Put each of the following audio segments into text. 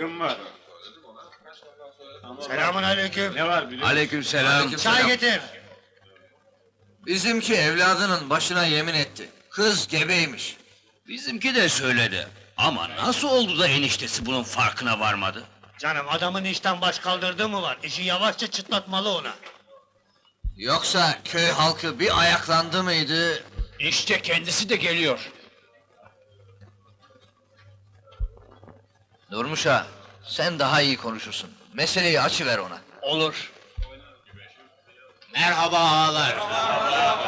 Hakkım var. Selamun aleyküm. Ne var biliyor musun? Aleykümselam. Çay getir. Bizimki evladının başına yemin etti. Kız gebeymiş. Bizimki de söyledi. Ama nasıl oldu da eniştesi bunun farkına varmadı? Canım adamın işten baş kaldırdığı mı var? İşi yavaşça çıtlatmalı ona. Yoksa köy halkı bir ayaklandı mıydı? İşte kendisi de geliyor. Durmuş ha, sen daha iyi konuşursun. Meseleyi açıver ona. Olur. Merhaba ağalar.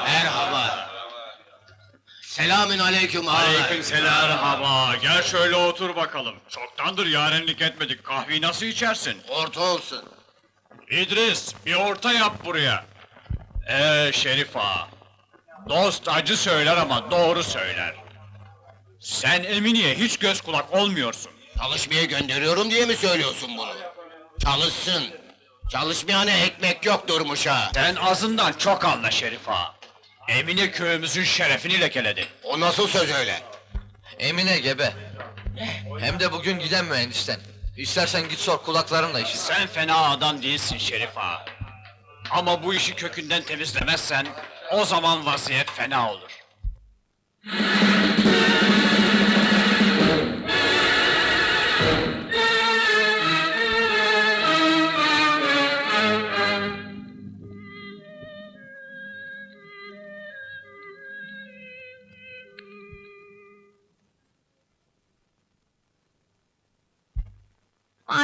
Merhaba. Selamün aleyküm ağalar. Aleykümselam. Merhaba. Gel şöyle otur bakalım. Çoktandır yarenlik etmedik. Kahveyi nasıl içersin? Orta olsun. İdris, bir orta yap buraya. Ee Şerif ağa. Dost acı söyler ama doğru söyler. Sen Emine'ye hiç göz kulak olmuyorsun. Çalışmaya gönderiyorum diye mi söylüyorsun bunu? Çalışsın. Çalışmayana ekmek yok Durmuş'a. Sen azından çok anla Şerif ağa. Emine köyümüzün şerefini lekeledi. O nasıl söz öyle? Emine gebe. Hem de bugün giden mühendisten. İstersen git sor kulaklarınla işit. Sen fena adam değilsin Şerif ağa. Ama bu işi kökünden temizlemezsen o zaman vaziyet fena olur.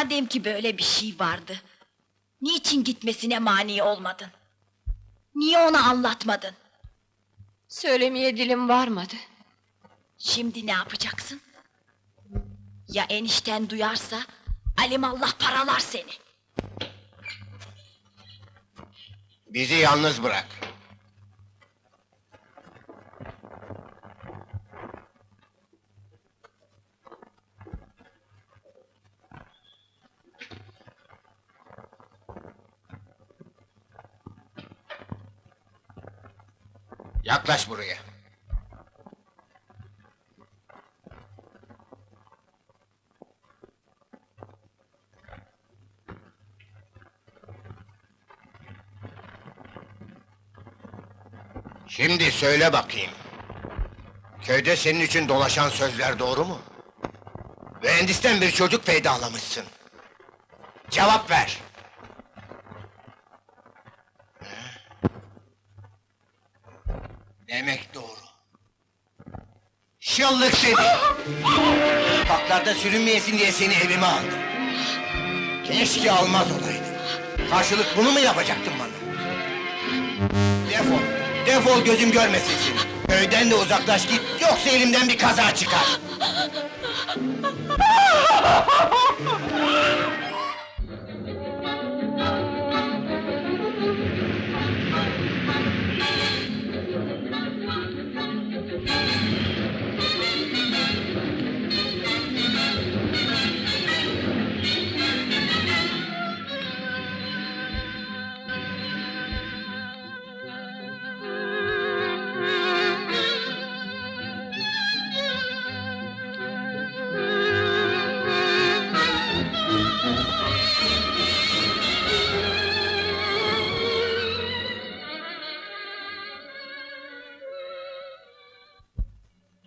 Madem ki böyle bir şey vardı. Niçin gitmesine mani olmadın? Niye ona anlatmadın? Söylemeye dilim varmadı. Şimdi ne yapacaksın? Ya enişten duyarsa, Allah paralar seni. Bizi yalnız bırak. Yaklaş buraya. Şimdi söyle bakayım. Köyde senin için dolaşan sözler doğru mu? Mühendisten bir çocuk peydalamışsın. Cevap ver. Demek doğru. Şıllık seni! Sokaklarda sürünmeyesin diye seni evime aldım. Keşke almaz olaydım. Karşılık bunu mu yapacaktın bana? Defol, defol gözüm görmesin seni. Köyden de uzaklaş git, yoksa elimden bir kaza çıkar.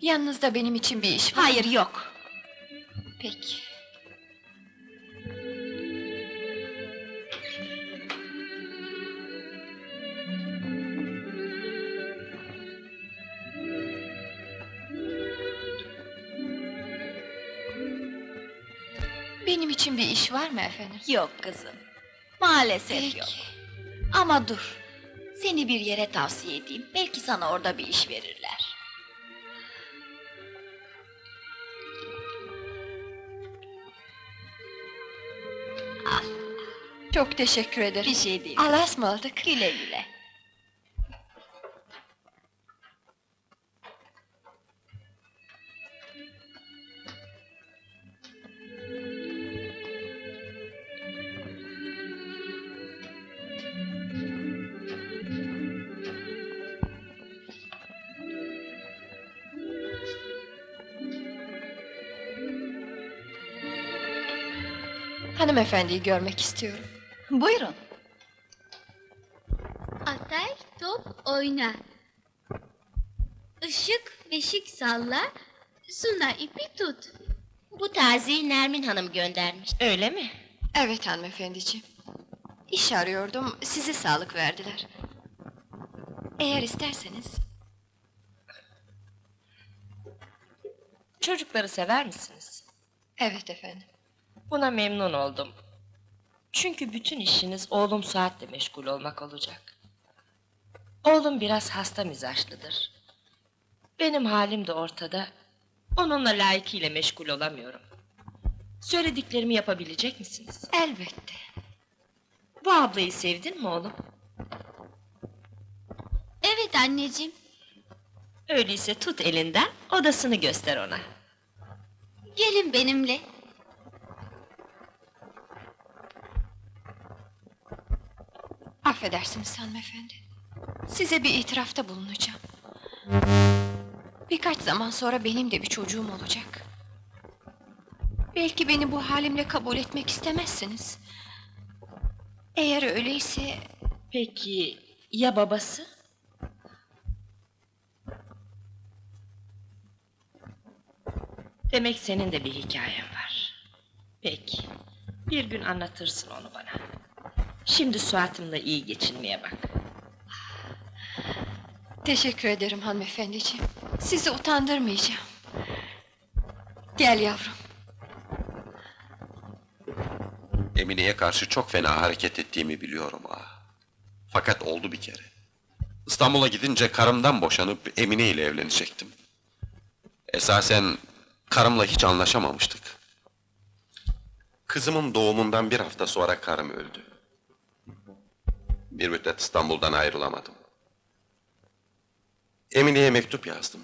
Yanınızda benim için bir iş var. Hayır yok. Peki. Benim için bir iş var mı efendim? Yok kızım. Maalesef Peki. yok. Ama dur. Seni bir yere tavsiye edeyim. Belki sana orada bir iş verirler. Çok teşekkür ederim. Bir şey değil. Allah'a ısmarladık. Güle güle. Hanımefendiyi görmek istiyorum. Buyurun. Atay top oyna. Işık beşik salla. Suna ipi tut. Bu terziyi Nermin Hanım göndermiş. Öyle mi? Evet hanımefendiciğim. İş arıyordum, sizi sağlık verdiler. Eğer isterseniz... Çocukları sever misiniz? Evet efendim. Buna memnun oldum. Çünkü bütün işiniz oğlum Suat'le meşgul olmak olacak. Oğlum biraz hasta mizaçlıdır. Benim halim de ortada. Onunla layıkıyla meşgul olamıyorum. Söylediklerimi yapabilecek misiniz? Elbette. Bu ablayı sevdin mi oğlum? Evet anneciğim. Öyleyse tut elinden, odasını göster ona. Gelin benimle. Affedersiniz hanımefendi. Size bir itirafta bulunacağım. Birkaç zaman sonra benim de bir çocuğum olacak. Belki beni bu halimle kabul etmek istemezsiniz. Eğer öyleyse Peki ya babası? Demek senin de bir hikayen var. Peki, bir gün anlatırsın onu bana. Şimdi Suat'ımla iyi geçinmeye bak. teşekkür ederim hanımefendiciğim. Sizi utandırmayacağım. Gel yavrum. Emine'ye karşı çok fena hareket ettiğimi biliyorum ah. Fakat oldu bir kere. İstanbul'a gidince karımdan boşanıp Emine ile evlenecektim. Esasen karımla hiç anlaşamamıştık. Kızımın doğumundan bir hafta sonra karım öldü. Bir müddet İstanbul'dan ayrılamadım. Emine'ye mektup yazdım.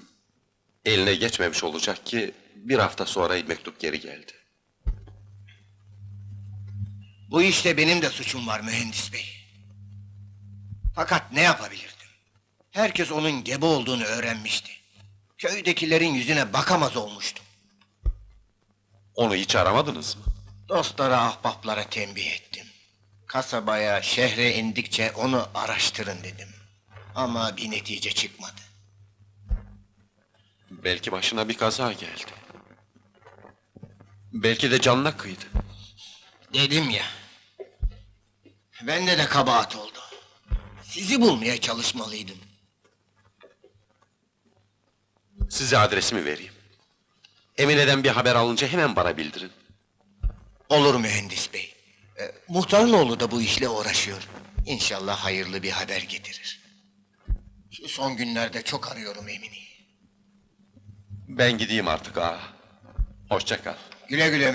Eline geçmemiş olacak ki bir hafta sonra mektup geri geldi. Bu işte benim de suçum var mühendis bey. Fakat ne yapabilirdim? Herkes onun gebe olduğunu öğrenmişti. Köydekilerin yüzüne bakamaz olmuştum. Onu hiç aramadınız mı? Dostlara, ahbaplara tembih ettim. Kasabaya, şehre indikçe onu araştırın dedim. Ama bir netice çıkmadı. Belki başına bir kaza geldi. Belki de canına kıydı. Dedim ya. Bende de kabahat oldu. Sizi bulmaya çalışmalıydım. Size adresimi vereyim. Emine'den bir haber alınca hemen bana bildirin. Olur mühendis bey. E, muhtarın oğlu da bu işle uğraşıyor. İnşallah hayırlı bir haber getirir. Şu son günlerde çok arıyorum Emine'yi. Ben gideyim artık ağa. Hoşça kal. Güle güle